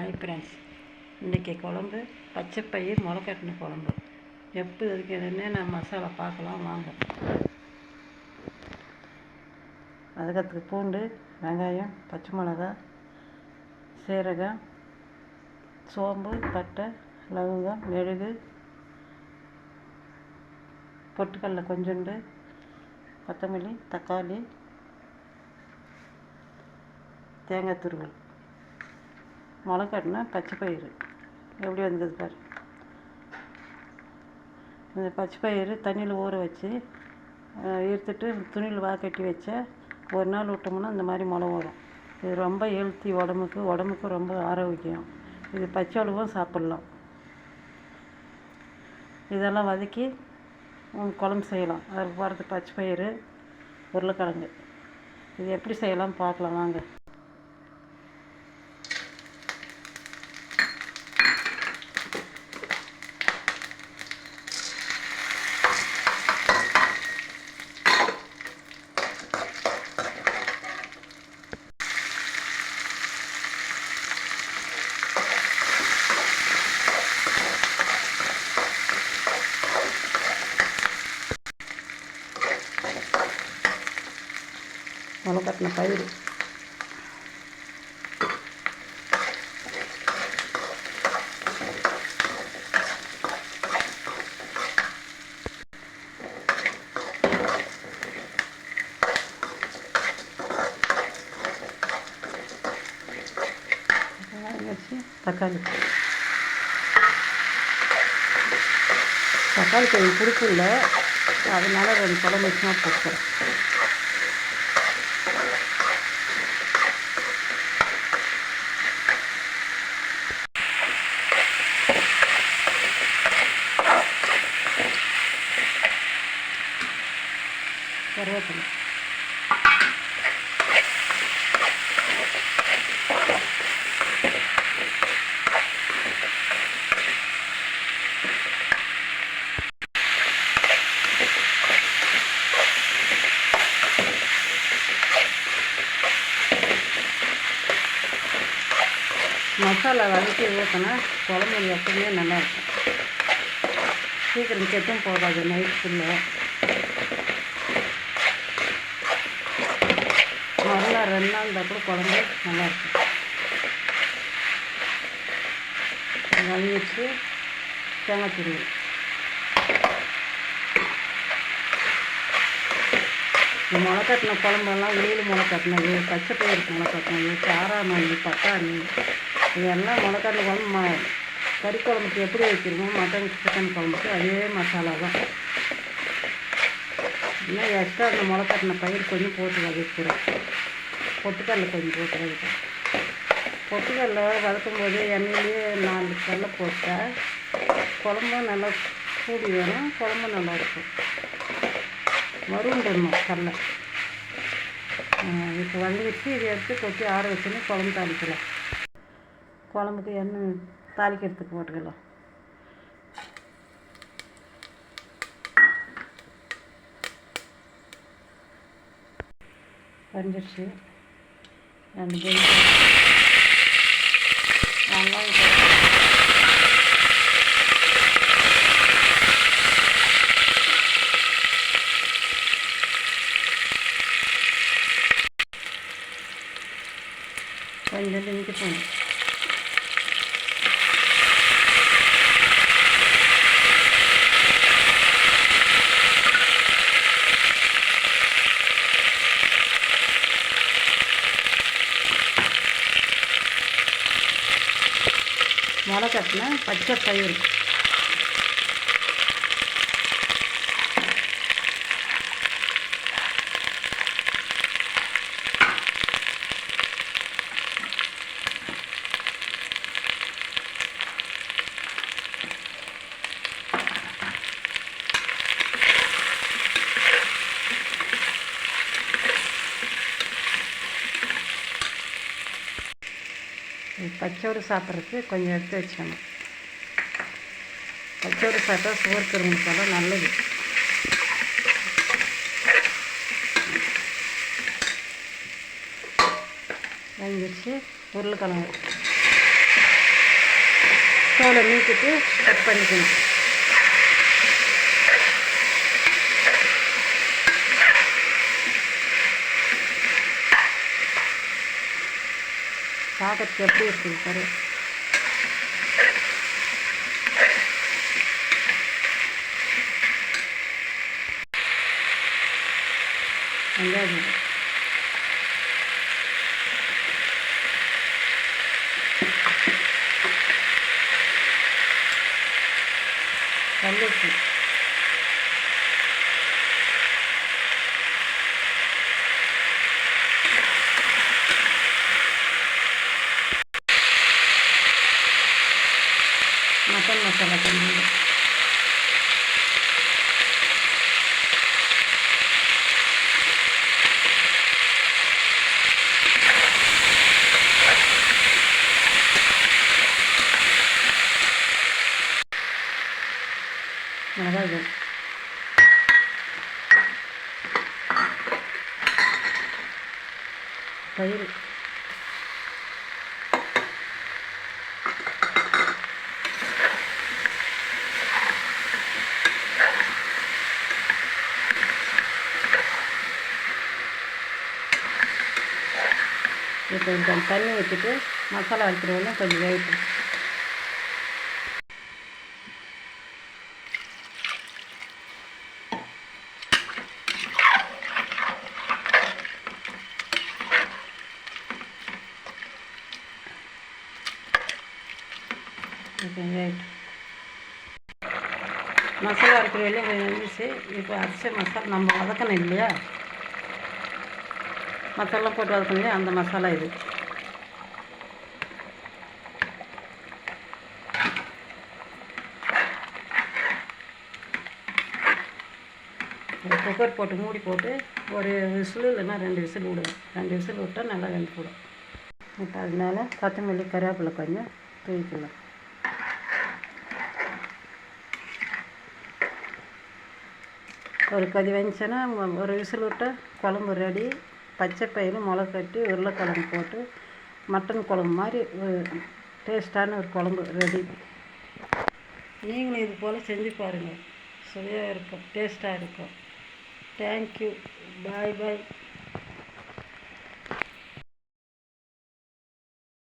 Hi friends இன்றைக்கி குழம்பு பச்சை பயிர் முளைக்கட்டின குழம்பு. எப்படி இருக்கிறதுன்னு நான் மசாலா பார்க்கலாம் வாங்க. அதுக்கத்துக்கு பூண்டு வெங்காயம் பச்சை மிளகா சீரகம் சோம்பு பட்டை லவங்கம் மெழுகு பொட்டுக்கடலை கொஞ்சோண்டு கொத்தமல்லி தக்காளி தேங்காய் துருவல். முளைக்கட்டினா பச்சை பயிறு. எப்படி வந்தது பாரு. இந்த பச்சை பயிறு தண்ணியில் ஊற வச்சு எடுத்துட்டு துணியில் வா கட்டி வச்ச ஒரு நாள் விட்டோம்னா இந்த மாதிரி முளை வரும். இது ரொம்ப ஹெல்த்தி உடம்புக்கு உடம்புக்கு ரொம்ப ஆரோக்கியம். இது பச்சைளவும் சாப்பிட்லாம். இதெல்லாம் வதக்கி குழம்பு செய்யலாம். அதுக்கு போகிறது பச்சை பயிறு உருளைக்கிழங்கு. இது எப்படி செய்யலாம் பார்க்கலாம். வாங்க. முளை கட்டின பயிர் வச்சு தக்காளி. தக்காளி கொஞ்சம் பிடிக்கல அதனால ரெண்டு குழம்பு வச்சுனா போட்டுக்கிறேன். கருவேப்பிலை. மசாலா வதக்கி ஊற்றினா குழம்பு எப்பவுமே நல்லாயிருக்கும் சீக்கிரம் கெட்டும் போகாது நைட்டுக்குள்ளே நல்லா ரெண்டு நாள் இருந்தால் கூட குழம்பு நல்லாயிருக்கும் வதங்கி வச்சு தேங்காய் துருவி. இந்த முளைக்கட்டின குழம்பெல்லாம் வெயில் முளைக்கட்டினது பச்சை பயிர் பயிருக்கு முளைக்கட்டினது காராமணி பட்டாணி இதெல்லாம் முளைக்கட்டின குழம்பு ம கறி குழம்புக்கு எப்படி வைக்கிறோமோ மட்டன் சிக்கன் குழம்புக்கு அதே மசாலா தான். இன்னும் எக்ஸ்ட்ரா அந்த முளைக்கட்டின பயிர் கொஞ்சம் போட்டு வதக்கிறேன் பொட்டுக்கடலை கொஞ்சம் போட்டு வதக்கிறேன் பொட்டுக்கடலை வதக்கும் போது எண்ணெயிலேயே நாலு கடலை போட்டால் குழம்பும் நல்லா கூடி வரும் குழம்பும் நல்லா இருக்கும். வறுந்துடணும் கடலை இப்போ வந்துடுச்சு இதை எடுத்து கொட்டி ஆற வச்சுன்னு குழம்பு தாளிக்கலாம். குழம்புக்கு எண்ணெய் தாளிக்கிறதுக்கு போட்டுக்கலாம். வந்துடுச்சு ரெண்டு பேரும் வெங்காயம் போட்டு- கொஞ்சம் இஞ்சி பூண்டு முளை கட்டின பச்சை பயிர் இது பச்சோறு சாப்பிட்றதுக்கு கொஞ்சம் எடுத்து வச்சுக்கணும். பச்சோறு சாப்பிட்டா சுகர் கரும்புக்கெல்லாம் நல்லது. வாங்கிடுச்சு உருளைக்கிழங்கு. தோலை நீக்கிட்டு கட் பண்ணிக்கணும். பார்க்கறதுக்கு எப்படி இருக்குது பாரு வெங்காயம் கல்லுப்பு மட்டன் மசாலா கொஞ்சம் மிளகாய் தயிர் கொஞ்சம் தண்ணி வச்சுட்டு மசாலா அரைக்கிறவங்க கொஞ்சம் வேகட்டும் மசாலா அரைக்கிற வேலையும் கொஞ்சம் வந்துச்சு இப்போ அரைச்ச மசாலா நம்ம வதக்கணும் இல்லையா? மசாலா போட்டு வதக்கணும் அந்த மசாலா இது. குக்கர் போட்டு மூடி போட்டு ஒரு விசில் இல்லைன்னா ரெண்டு விசில் விடுவேன். ரெண்டு விசில் விட்டால் நல்லா வெந்து போடும். இப்போ அதனால கொத்தமல்லி கருவேப்பிலை கொஞ்சம் தூக்கிக்கலாம் ஒரு கதி வந்துச்சுன்னா ஒரு விசில் விட்டால் குழம்பு ரெடி பச்சை பயிறு மிளகு கட்டி உருளைக்கிழங்கு போட்டு மட்டன் குழம்பு மாதிரி டேஸ்ட்டான ஒரு குழம்பு ரெடி நீங்களும் இது போல் செஞ்சு பாருங்கள் சுவையாக இருக்கும் டேஸ்ட்டாக இருக்கும். தேங்க்யூ பாய் பாய்